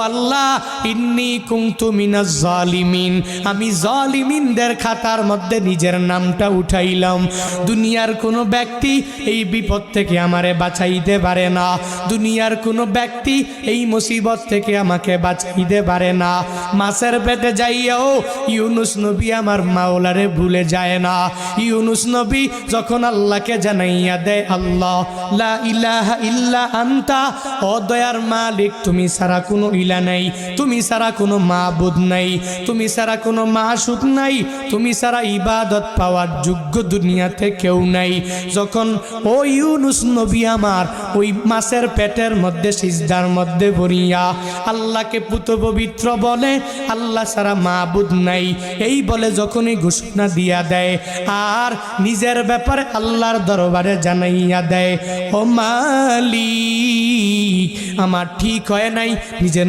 আল্লাহ, ইন্নি মিনাজ জালিমিন। আমি জালিমিনদের খাতার মধ্যে নিজের নামটা উঠাইলাম। দুনিয়ার কোনো ব্যক্তি এই বিপদ থেকে আমারে বাঁচাইতে পারে না। দুনিয়ার কোনো ব্যক্তি এই মুসিবত থেকে আমাকে বাঁচাইতে পারে না। মাছের পেটে যাইয়াও ইউনুস নবী আমার মাওলারে ভুলে যায় না। ইউনুস নবী, যখন আল্লাহকে জানাইয়া দেয় আল্লাহ, লা ইলাহা ইল্লা আন্তা, ও দয়ার মালিক, তুমি ছাড়া কোনো ইলা নাই, তুমি ছাড়া কোনো মাবুদ নাই, তুমি ছাড়া কোনো মাসুক নাই, তুমি ছাড়া ইবাদত পাওয়ার যোগ্য দুনিয়াতে কেউ নাই। যখন, ও ইউনুস নবী আমার, ওই মাছের পেটের মধ্যে, সিজদার মধ্যে ভরিয়া, আল্লাহকে পুত পবিত্র বলে, আল্লাহ ছাড়া মাবুদ নাই। এই বলে যখনই ঘোষণা দিয়া দেয় আর নিজের ব্যাপারে আল্লাহর দরবারে জানাইয়া দেয় ও মালি আমার ঠিক হয় নাই নিজের